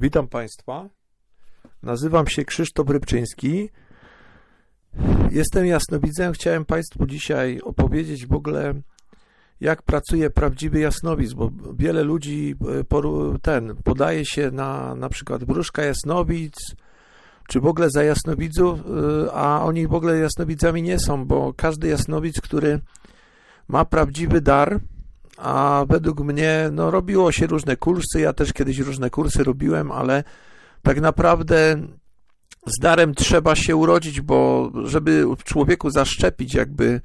Witam Państwa. Nazywam się Krzysztof Rybczyński. Jestem jasnowidzem. Chciałem Państwu dzisiaj opowiedzieć w ogóle, jak pracuje prawdziwy jasnowidz, bo wiele ludzi e, ten podaje się na na przykład wróżka jasnowidz, czy w ogóle za jasnowidzów, e, a oni w ogóle jasnowidzami nie są, bo każdy jasnowidz, który ma prawdziwy dar, a według mnie, no robiło się różne kursy, ja też kiedyś różne kursy robiłem, ale tak naprawdę z darem trzeba się urodzić, bo żeby człowieku zaszczepić jakby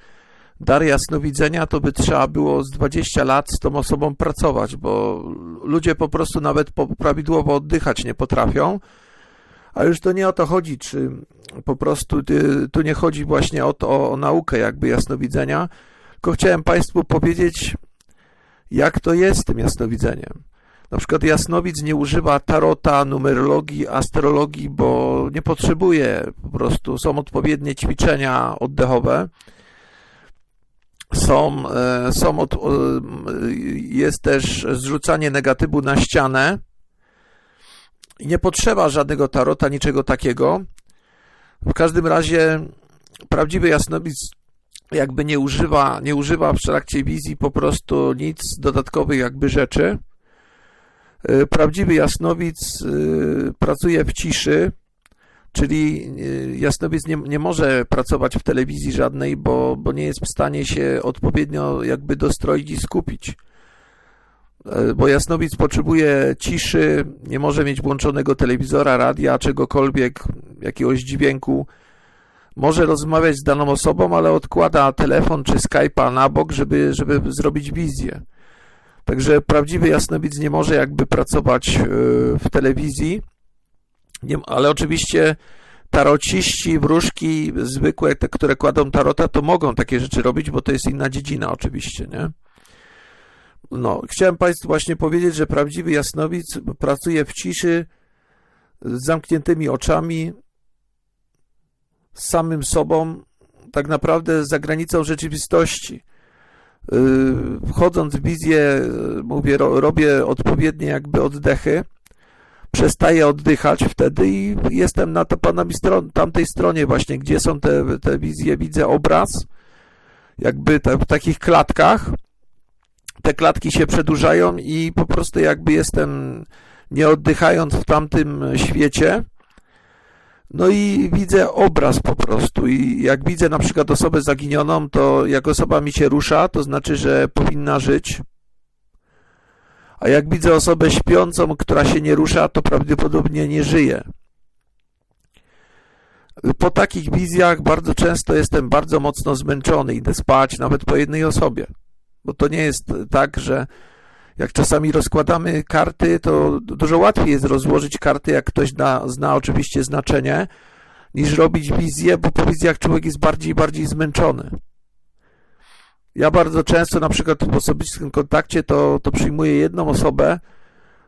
dar jasnowidzenia, to by trzeba było z 20 lat z tą osobą pracować, bo ludzie po prostu nawet prawidłowo oddychać nie potrafią. A już to nie o to chodzi, czy po prostu tu nie chodzi właśnie o to, o, o naukę jakby jasnowidzenia, tylko chciałem Państwu powiedzieć, jak to jest z tym jasnowidzeniem. Na przykład jasnowidz nie używa tarota, numerologii, astrologii, bo nie potrzebuje, po prostu są odpowiednie ćwiczenia oddechowe. Są, e, są od, e, jest też zrzucanie negatywu na ścianę. Nie potrzeba żadnego tarota, niczego takiego. W każdym razie prawdziwy jasnowidz jakby nie używa, nie używa w trakcie wizji po prostu nic dodatkowych jakby rzeczy. Y, Prawdziwy jasnowic y, pracuje w ciszy, czyli y, jasnowic nie, nie może pracować w telewizji żadnej, bo, bo nie jest w stanie się odpowiednio jakby dostroić i skupić. Bo jasnowic potrzebuje ciszy, nie może mieć włączonego telewizora, radia, czegokolwiek, jakiegoś dźwięku może rozmawiać z daną osobą, ale odkłada telefon czy Skype'a na bok, żeby, żeby zrobić wizję. Także prawdziwy jasnowidz nie może jakby pracować yy, w telewizji, nie, ale oczywiście tarociści, wróżki zwykłe, te, które kładą tarota, to mogą takie rzeczy robić, bo to jest inna dziedzina oczywiście, nie? No, chciałem Państwu właśnie powiedzieć, że prawdziwy jasnowidz pracuje w ciszy, z zamkniętymi oczami, z samym sobą, tak naprawdę za granicą rzeczywistości. Yy, Wchodząc w wizję, mówię, ro, robię odpowiednie jakby oddechy, przestaję oddychać wtedy i jestem na to panami stron, tamtej stronie właśnie, gdzie są te, te wizje, widzę obraz, jakby te, w takich klatkach. Te klatki się przedłużają i po prostu jakby jestem nie oddychając w tamtym świecie. No i widzę obraz po prostu i jak widzę na przykład osobę zaginioną, to jak osoba mi się rusza, to znaczy, że powinna żyć. A jak widzę osobę śpiącą, która się nie rusza, to prawdopodobnie nie żyje. Po takich wizjach bardzo często jestem bardzo mocno zmęczony, idę spać nawet po jednej osobie. Bo to nie jest tak, że jak czasami rozkładamy karty, to dużo łatwiej jest rozłożyć karty, jak ktoś zna, zna oczywiście znaczenie, niż robić wizję, bo po wizjach człowiek jest bardziej i bardziej zmęczony. Ja bardzo często, na przykład w osobistym kontakcie, to, to przyjmuję jedną osobę,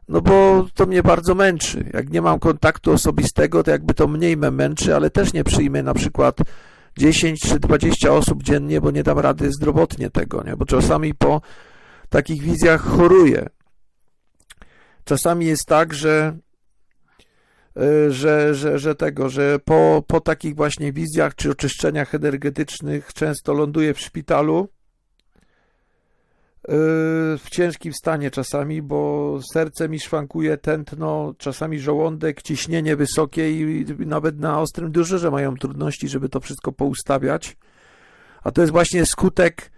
no bo to mnie bardzo męczy. Jak nie mam kontaktu osobistego, to jakby to mniej mnie męczy, ale też nie przyjmę na przykład 10 czy 20 osób dziennie, bo nie dam rady zdrowotnie tego, nie? Bo czasami po takich wizjach choruję. Czasami jest tak, że, y, że, że, że tego, że po, po takich właśnie wizjach czy oczyszczeniach energetycznych często ląduję w szpitalu y, w ciężkim stanie czasami, bo serce mi szwankuje, tętno, czasami żołądek, ciśnienie wysokie i nawet na ostrym dyżurze mają trudności, żeby to wszystko poustawiać. A to jest właśnie skutek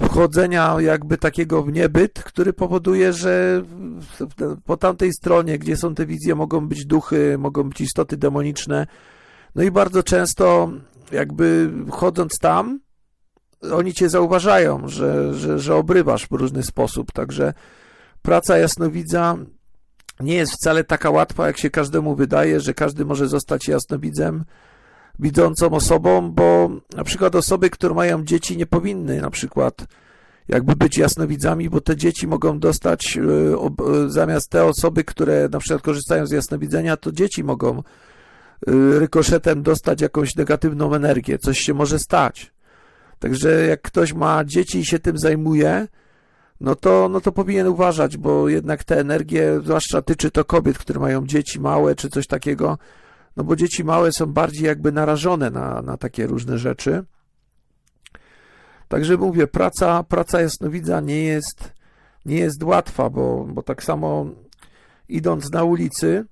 wchodzenia jakby takiego w niebyt, który powoduje, że po tamtej stronie, gdzie są te wizje, mogą być duchy, mogą być istoty demoniczne. No i bardzo często jakby wchodząc tam, oni cię zauważają, że, że, że obrywasz w różny sposób. Także praca jasnowidza nie jest wcale taka łatwa, jak się każdemu wydaje, że każdy może zostać jasnowidzem widzącą osobą, bo na przykład osoby, które mają dzieci, nie powinny na przykład jakby być jasnowidzami, bo te dzieci mogą dostać ob- y, zamiast te osoby, które na przykład korzystają z jasnowidzenia, to dzieci mogą y, rykoszetem dostać jakąś negatywną energię, coś się może stać. Także jak ktoś ma dzieci i się tym zajmuje, no to, no to powinien uważać, bo jednak te energie, zwłaszcza tyczy to kobiet, które mają dzieci małe czy coś takiego, no bo dzieci małe są bardziej jakby narażone na, na takie różne rzeczy. Także mówię, praca, praca jasnowidza nie jest, nie jest łatwa, bo, bo tak samo idąc na ulicy,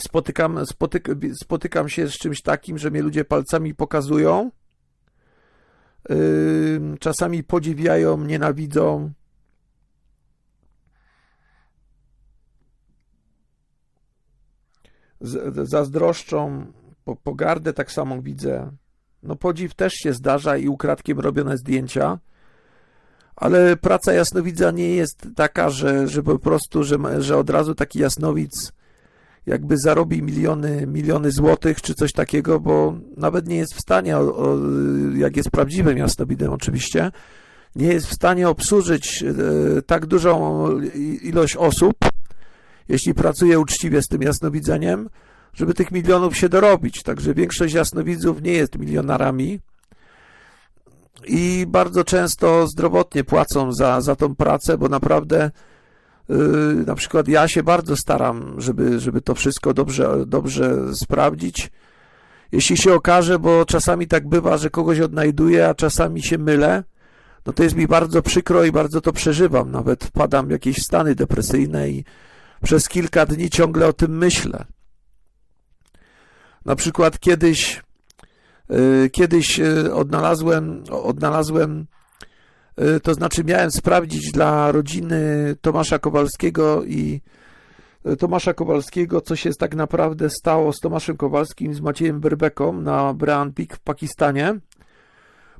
spotykam, spotyk, spotykam się z czymś takim, że mnie ludzie palcami pokazują, yy, czasami podziwiają, nienawidzą. Zazdroszczą, po, pogardę tak samo widzę. No podziw też się zdarza i ukradkiem robione zdjęcia, ale praca jasnowidza nie jest taka, że, że po prostu, że, że od razu taki jasnowidz jakby zarobi miliony, miliony złotych czy coś takiego, bo nawet nie jest w stanie, o, o, jak jest prawdziwym jasnowidzem oczywiście, nie jest w stanie obsłużyć e, tak dużą ilość osób, jeśli pracuje uczciwie z tym jasnowidzeniem, żeby tych milionów się dorobić. Także większość jasnowidzów nie jest milionarami i bardzo często zdrowotnie płacą za, za tą pracę, bo naprawdę yy, na przykład ja się bardzo staram, żeby, żeby to wszystko dobrze, dobrze sprawdzić. Jeśli się okaże, bo czasami tak bywa, że kogoś odnajduję, a czasami się mylę, no to jest mi bardzo przykro i bardzo to przeżywam. Nawet wpadam w jakieś stany depresyjne i przez kilka dni ciągle o tym myślę. Na przykład kiedyś, y, kiedyś y, odnalazłem, odnalazłem, y, to znaczy miałem sprawdzić dla rodziny Tomasza Kowalskiego i Tomasza Kowalskiego, co się tak naprawdę stało z Tomaszem Kowalskim, z Maciejem Berbeką na Brean Peak w Pakistanie,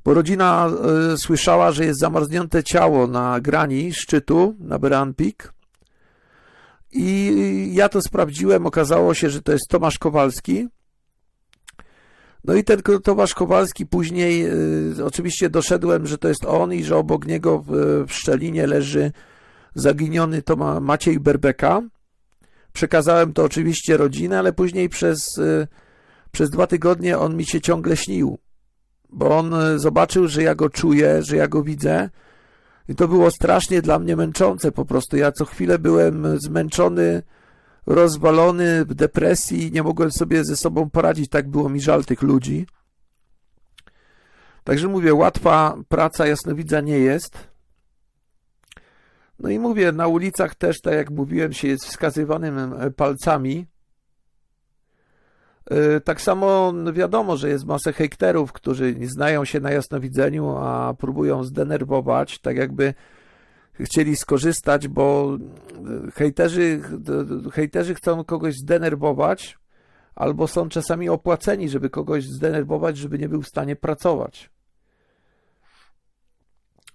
bo rodzina słyszała, że jest zamarznięte ciało na grani szczytu na Brean Peak i ja to sprawdziłem, okazało się, że to jest Tomasz Kowalski, no i ten Tomasz Kowalski później y, oczywiście doszedłem, że to jest on i że obok niego w, w Szczelinie leży zaginiony Toma, Maciej Berbeka. Przekazałem to oczywiście rodzinie, ale później przez, y, przez dwa tygodnie on mi się ciągle śnił, bo on y, zobaczył, że ja go czuję, że ja go widzę i to było strasznie dla mnie męczące po prostu. Ja co chwilę byłem zmęczony, rozwalony, w depresji, nie mogłem sobie ze sobą poradzić, tak było mi żal tych ludzi. Także mówię, łatwa praca jasnowidza nie jest. No i mówię, na ulicach też, tak jak mówiłem, się jest wskazywanym palcami. E, tak samo wiadomo, że jest masę hejterów, którzy nie znają się na jasnowidzeniu, a próbują zdenerwować, tak jakby chcieli skorzystać, bo hejterzy, hejterzy chcą kogoś zdenerwować, albo są czasami opłaceni, żeby kogoś zdenerwować, żeby nie był w stanie pracować.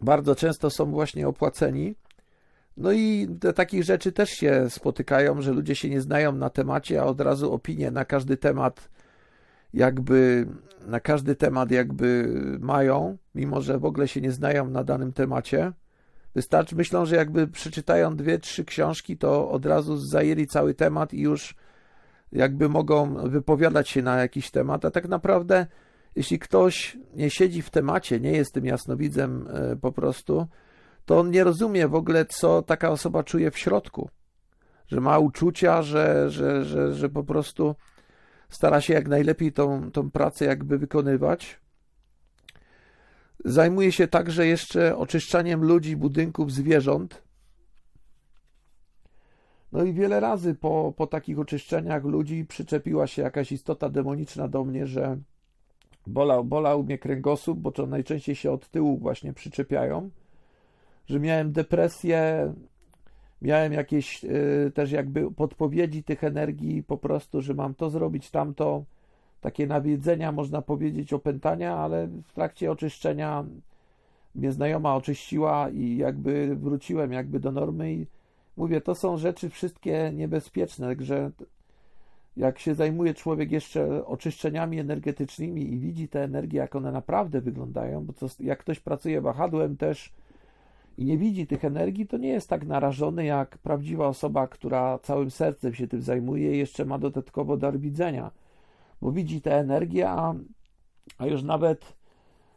Bardzo często są właśnie opłaceni. No i do takich rzeczy też się spotykają, że ludzie się nie znają na temacie, a od razu opinie na każdy temat jakby na każdy temat jakby mają, mimo że w ogóle się nie znają na danym temacie. Wystarczy, myślą, że jakby przeczytają dwie, trzy książki, to od razu zajęli cały temat i już jakby mogą wypowiadać się na jakiś temat, a tak naprawdę jeśli ktoś nie siedzi w temacie, nie jest tym jasnowidzem e, po prostu, to on nie rozumie w ogóle, co taka osoba czuje w środku. Że ma uczucia, że, że, że, że po prostu stara się jak najlepiej tą, tą pracę jakby wykonywać. Zajmuje się także jeszcze oczyszczaniem ludzi, budynków, zwierząt. No i wiele razy po, po takich oczyszczeniach ludzi przyczepiła się jakaś istota demoniczna do mnie, że bolał, bolał mnie kręgosłup, bo to najczęściej się od tyłu właśnie przyczepiają, że miałem depresję, miałem jakieś y, też jakby podpowiedzi tych energii po prostu, że mam to zrobić, tamto. Takie nawiedzenia, można powiedzieć, opętania, ale w trakcie oczyszczenia mnie znajoma oczyściła i jakby wróciłem jakby do normy i mówię, to są rzeczy wszystkie niebezpieczne, także jak się zajmuje człowiek jeszcze oczyszczeniami energetycznymi i widzi te energie, jak one naprawdę wyglądają, bo to, jak ktoś pracuje wahadłem też i nie widzi tych energii, to nie jest tak narażony jak prawdziwa osoba, która całym sercem się tym zajmuje i jeszcze ma dodatkowo dar widzenia bo widzi tę energię, a, a już nawet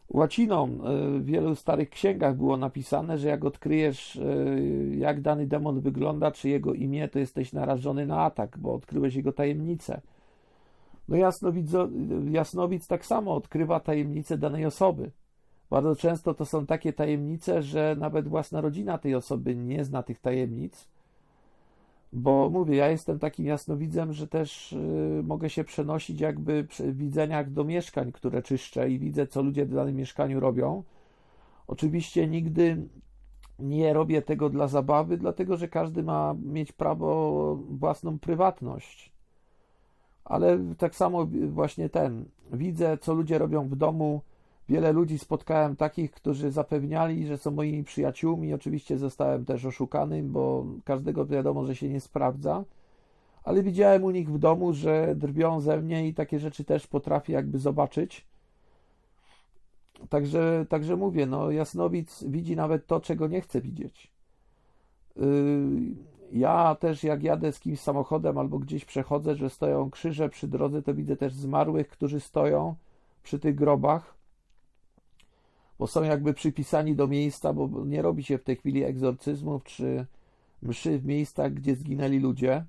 łaciną. y, W wielu starych księgach było napisane, że jak odkryjesz, y, jak dany demon wygląda, czy jego imię, to jesteś narażony na atak, bo odkryłeś jego tajemnicę. No jasnowidzo, jasnowic tak samo odkrywa tajemnicę danej osoby. Bardzo często to są takie tajemnice, że nawet własna rodzina tej osoby nie zna tych tajemnic, bo mówię, ja jestem takim jasnowidzem, że też y, mogę się przenosić jakby przy widzeniach do mieszkań, które czyszczę i widzę, co ludzie w danym mieszkaniu robią. Oczywiście nigdy nie robię tego dla zabawy, dlatego że każdy ma mieć prawo własną prywatność. Ale tak samo właśnie ten, widzę, co ludzie robią w domu. Wiele ludzi spotkałem takich, którzy zapewniali, że są moimi przyjaciółmi. Oczywiście zostałem też oszukany, bo każdego wiadomo, że się nie sprawdza. Ale widziałem u nich w domu, że drwią ze mnie i takie rzeczy też potrafię jakby zobaczyć. Także, także mówię, no jasnowic widzi nawet to, czego nie chce widzieć. Yy, ja też jak jadę z kimś samochodem albo gdzieś przechodzę, że stoją krzyże przy drodze, to widzę też zmarłych, którzy stoją przy tych grobach, bo są jakby przypisani do miejsca, bo nie robi się w tej chwili egzorcyzmów czy mszy w miejscach, gdzie zginęli ludzie.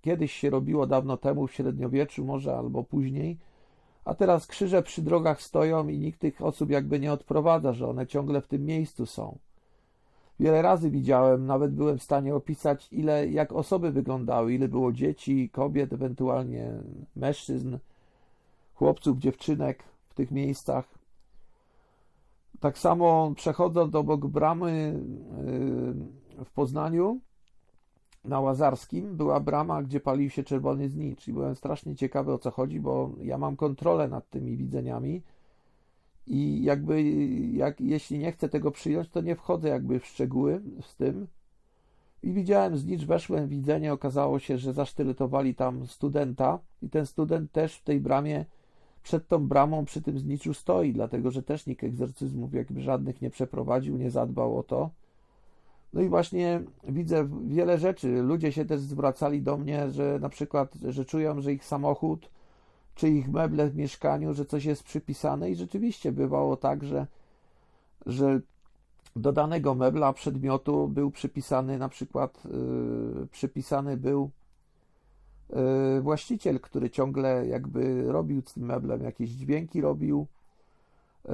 Kiedyś się robiło dawno temu, w średniowieczu może albo później, a teraz krzyże przy drogach stoją i nikt tych osób jakby nie odprowadza, że one ciągle w tym miejscu są. Wiele razy widziałem, nawet byłem w stanie opisać, ile, jak osoby wyglądały, ile było dzieci, kobiet, ewentualnie mężczyzn, chłopców, dziewczynek w tych miejscach. Tak samo przechodząc obok bramy yy, w Poznaniu, na Łazarskim, była brama, gdzie palił się czerwony znicz. I byłem strasznie ciekawy o co chodzi, bo ja mam kontrolę nad tymi widzeniami. I jakby, jak, jeśli nie chcę tego przyjąć, to nie wchodzę jakby w szczegóły z tym. I widziałem znicz, weszłem w widzenie, okazało się, że zasztyletowali tam studenta i ten student też w tej bramie, przed tą bramą przy tym zniczu stoi, dlatego że też nikt egzorcyzmów jakby żadnych nie przeprowadził, nie zadbał o to. No i właśnie widzę wiele rzeczy. Ludzie się też zwracali do mnie, że na przykład, że czują, że ich samochód czy ich meble w mieszkaniu, że coś jest przypisane i rzeczywiście bywało tak, że, że do danego mebla, przedmiotu był przypisany na przykład yy, przypisany był właściciel, który ciągle jakby robił z tym meblem jakieś dźwięki robił. Yy,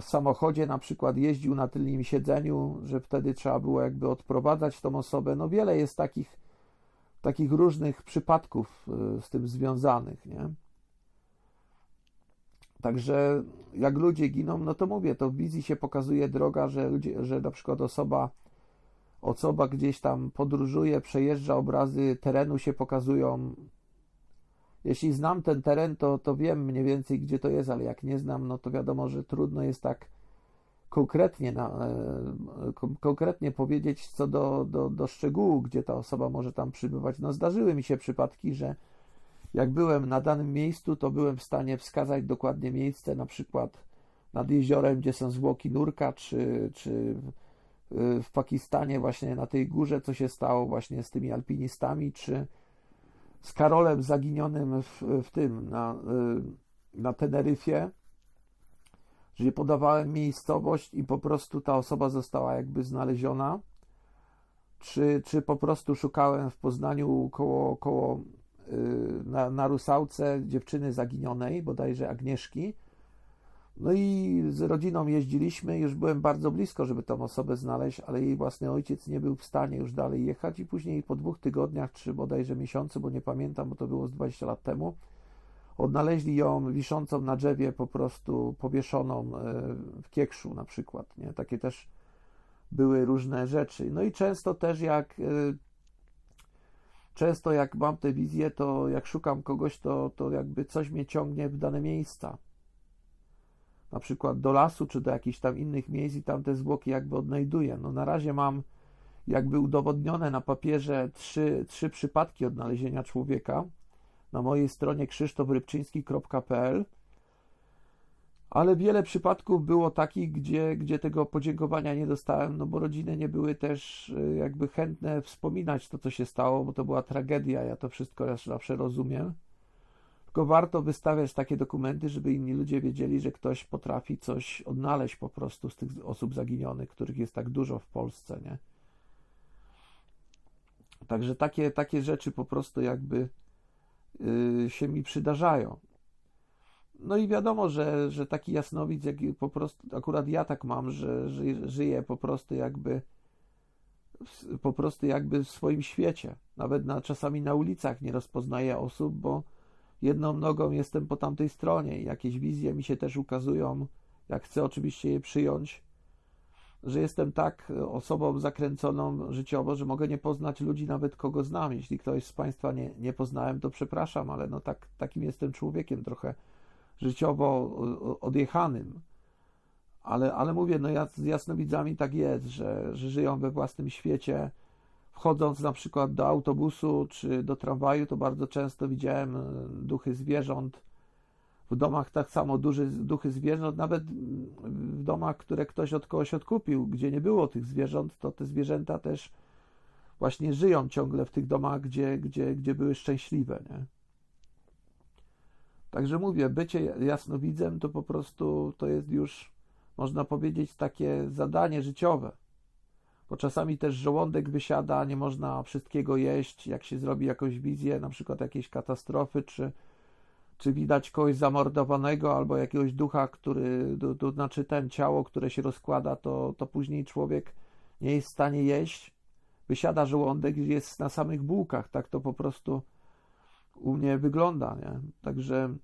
w samochodzie na przykład jeździł na tylnym siedzeniu, że wtedy trzeba było jakby odprowadzać tą osobę. No wiele jest takich takich różnych przypadków y, z tym związanych, nie? Także jak ludzie giną, no to mówię, to w wizji się pokazuje droga, że, ludzie, że na przykład osoba, osoba gdzieś tam podróżuje, przejeżdża, obrazy terenu się pokazują. Jeśli znam ten teren, to, to wiem mniej więcej, gdzie to jest, ale jak nie znam, no to wiadomo, że trudno jest tak konkretnie, na, e, konkretnie powiedzieć co do, do, do szczegółu, gdzie ta osoba może tam przybywać. No zdarzyły mi się przypadki, że jak byłem na danym miejscu, to byłem w stanie wskazać dokładnie miejsce, na przykład nad jeziorem, gdzie są zwłoki nurka, czy, czy w Pakistanie właśnie na tej górze, co się stało właśnie z tymi alpinistami, czy z Karolem zaginionym w, w tym, na, na Teneryfie, że podawałem miejscowość i po prostu ta osoba została jakby znaleziona, czy, czy po prostu szukałem w Poznaniu koło, koło yy, na, na Rusałce dziewczyny zaginionej, bodajże Agnieszki. No i z rodziną jeździliśmy, już byłem bardzo blisko, żeby tą osobę znaleźć, ale jej własny ojciec nie był w stanie już dalej jechać i później po dwóch tygodniach, czy bodajże miesiącu, bo nie pamiętam, bo to było z 20 lat temu, Odnaleźli ją wiszącą na drzewie, po prostu powieszoną e, w kiekszu na przykład. Nie? Takie też były różne rzeczy. No i często też jak e, często jak mam te wizje, to jak szukam kogoś, to, to jakby coś mnie ciągnie w dane miejsca. Na przykład do lasu, czy do jakichś tam innych miejsc i tam te zwłoki jakby odnajduję. No na razie mam jakby udowodnione na papierze trzy, trzy przypadki odnalezienia człowieka na mojej stronie krzysztofrybczyński.pl ale wiele przypadków było takich, gdzie, gdzie tego podziękowania nie dostałem, no bo rodziny nie były też y, jakby chętne wspominać to, co się stało, bo to była tragedia, ja to wszystko zawsze rozumiem. Tylko warto wystawiać takie dokumenty, żeby inni ludzie wiedzieli, że ktoś potrafi coś odnaleźć po prostu z tych osób zaginionych, których jest tak dużo w Polsce, nie? Także takie, takie rzeczy po prostu jakby yy, się mi przydarzają. No i wiadomo, że, że taki jasnowic, jak po prostu, akurat ja tak mam, że, że żyję po prostu jakby po prostu jakby w swoim świecie. Nawet na, czasami na ulicach nie rozpoznaję osób, bo jedną nogą jestem po tamtej stronie jakieś wizje mi się też ukazują, jak chcę oczywiście je przyjąć, że jestem tak osobą zakręconą życiowo, że mogę nie poznać ludzi, nawet kogo znam. Jeśli ktoś z Państwa nie, nie poznałem, to przepraszam, ale no tak, takim jestem człowiekiem trochę życiowo odjechanym. Ale, ale mówię, no ja z jasnowidzami tak jest, że, że żyją we własnym świecie. Wchodząc na przykład do autobusu czy do tramwaju, to bardzo często widziałem e, duchy zwierząt. W domach tak samo duży, duchy zwierząt, nawet w domach, które ktoś od kogoś odkupił, gdzie nie było tych zwierząt, to te zwierzęta też właśnie żyją ciągle w tych domach, gdzie, gdzie, gdzie były szczęśliwe. Nie? Także mówię, bycie jasnowidzem to po prostu to jest już, można powiedzieć, takie zadanie życiowe. Bo czasami też żołądek wysiada, nie można wszystkiego jeść, jak się zrobi jakąś wizję, na przykład jakiejś katastrofy, czy, czy widać kogoś zamordowanego, albo jakiegoś ducha, który, to, to znaczy ten ciało, które się rozkłada, to, to później człowiek nie jest w stanie jeść. Wysiada żołądek i jest na samych bułkach, tak to po prostu u mnie wygląda. Nie? Także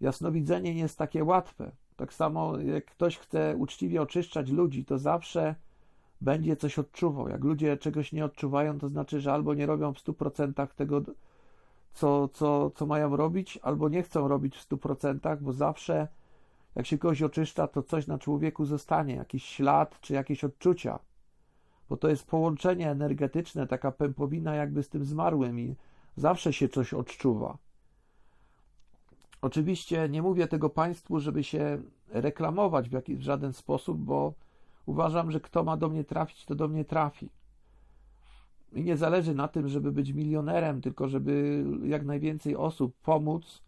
jasnowidzenie nie jest takie łatwe. Tak samo jak ktoś chce uczciwie oczyszczać ludzi, to zawsze będzie coś odczuwał. Jak ludzie czegoś nie odczuwają, to znaczy, że albo nie robią w 100% tego, co, co, co mają robić, albo nie chcą robić w 100%, bo zawsze jak się kogoś oczyszcza, to coś na człowieku zostanie, jakiś ślad czy jakieś odczucia. Bo to jest połączenie energetyczne, taka pępowina jakby z tym zmarłym i Zawsze się coś odczuwa. Oczywiście nie mówię tego Państwu, żeby się reklamować w, jakiś, w żaden sposób, bo uważam, że kto ma do mnie trafić, to do mnie trafi. I nie zależy na tym, żeby być milionerem, tylko żeby jak najwięcej osób pomóc.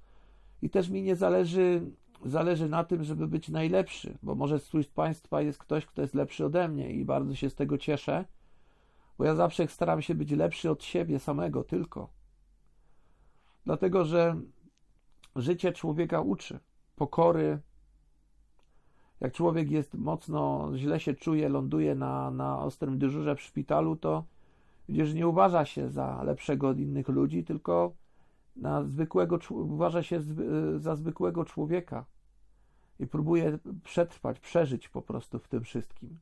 I też mi nie zależy, zależy na tym, żeby być najlepszy, bo może wśród Państwa jest ktoś, kto jest lepszy ode mnie i bardzo się z tego cieszę, bo ja zawsze staram się być lepszy od siebie samego tylko. Dlatego, że życie człowieka uczy pokory. Jak człowiek jest mocno, źle się czuje, ląduje na, na ostrym dyżurze w szpitalu, to widzisz, nie uważa się za lepszego od innych ludzi, tylko na zwykłego, uważa się za zwykłego człowieka i próbuje przetrwać, przeżyć po prostu w tym wszystkim.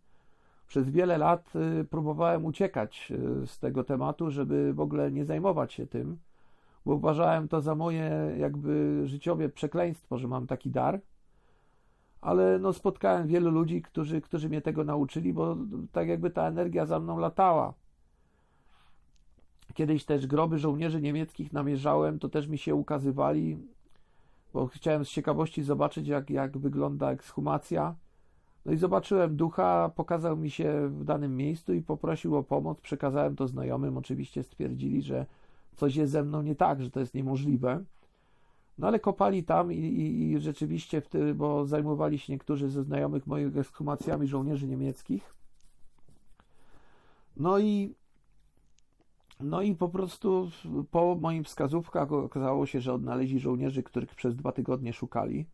Przez wiele lat y, próbowałem uciekać y, z tego tematu, żeby w ogóle nie zajmować się tym bo uważałem to za moje jakby życiowe przekleństwo, że mam taki dar. Ale no, spotkałem wielu ludzi, którzy, którzy mnie tego nauczyli, bo tak jakby ta energia za mną latała. Kiedyś też groby żołnierzy niemieckich namierzałem, to też mi się ukazywali, bo chciałem z ciekawości zobaczyć, jak, jak wygląda ekshumacja. No i zobaczyłem ducha, pokazał mi się w danym miejscu i poprosił o pomoc. Przekazałem to znajomym, oczywiście stwierdzili, że coś jest ze mną nie tak, że to jest niemożliwe. No ale kopali tam i, i, i rzeczywiście, wtedy, bo zajmowali się niektórzy ze znajomych moich ekshumacjami żołnierzy niemieckich. No i no i po prostu po moim wskazówkach okazało się, że odnaleźli żołnierzy, których przez dwa tygodnie szukali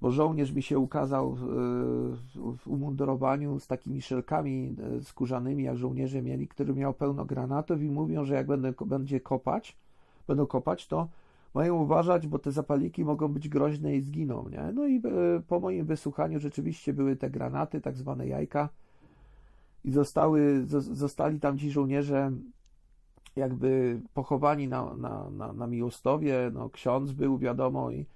bo żołnierz mi się ukazał w umundurowaniu z takimi szelkami e, skórzanymi, jak żołnierze mieli, który miał pełno granatów i mówią, że jak będę, będzie kopać, będą kopać, to mają uważać, bo te zapalniki mogą być groźne i zginą, nie? No i e, po moim wysłuchaniu rzeczywiście były te granaty, tak zwane jajka i zostały, zostali tam ci żołnierze jakby pochowani na, na, na, na Miłostowie, no ksiądz był, wiadomo, i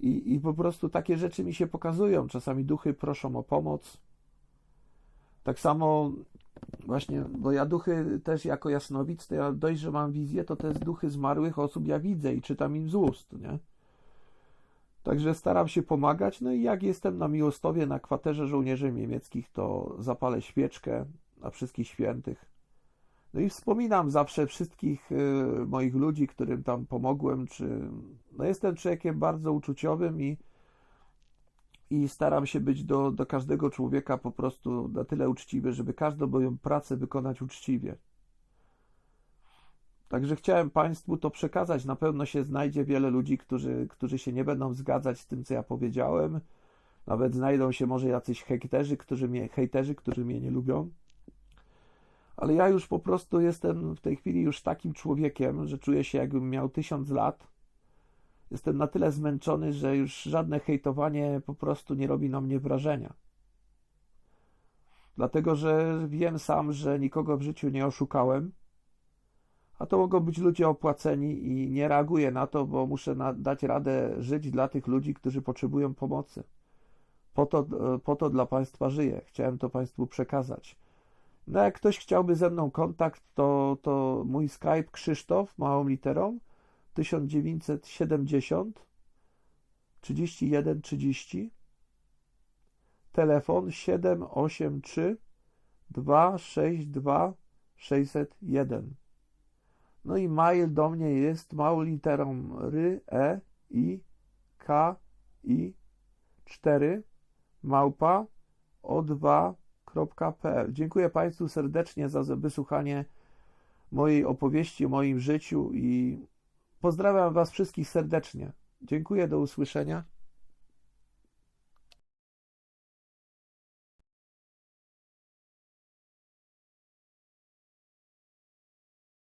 i, I po prostu takie rzeczy mi się pokazują. Czasami duchy proszą o pomoc. Tak samo właśnie, bo ja duchy też jako jasnowic, to ja dość, że mam wizję, to te duchy zmarłych osób ja widzę i czytam im z ust, nie? Także staram się pomagać, no i jak jestem na Miłostowie, na kwaterze żołnierzy niemieckich, to zapalę świeczkę na wszystkich świętych. No i wspominam zawsze wszystkich y, moich ludzi, którym tam pomogłem, czy no jestem człowiekiem bardzo uczuciowym i, i staram się być do, do każdego człowieka po prostu na tyle uczciwy, żeby każdą moją pracę wykonać uczciwie. Także chciałem Państwu to przekazać. Na pewno się znajdzie wiele ludzi, którzy, którzy się nie będą zgadzać z tym, co ja powiedziałem. Nawet znajdą się może jacyś hejterzy, którzy mnie, hejterzy, którzy mnie nie lubią. Ale ja już po prostu jestem w tej chwili już takim człowiekiem, że czuję się jakbym miał tysiąc lat. Jestem na tyle zmęczony, że już żadne hejtowanie po prostu nie robi na mnie wrażenia. Dlatego, że wiem sam, że nikogo w życiu nie oszukałem. A to mogą być ludzie opłaceni i nie reaguję na to, bo muszę dać radę żyć dla tych ludzi, którzy potrzebują pomocy. Po to, po to dla Państwa żyję. Chciałem to Państwu przekazać. No jak ktoś chciałby ze mną kontakt, to, to mój Skype Krzysztof, małą literą, 1970 31 30 telefon 783 262 601 no i mail do mnie jest małą literą ry, e, i, k, i, 4, małpa, o2.pl. Dziękuję Państwu serdecznie za wysłuchanie mojej opowieści o moim życiu i pozdrawiam Was wszystkich serdecznie. Dziękuję, do usłyszenia.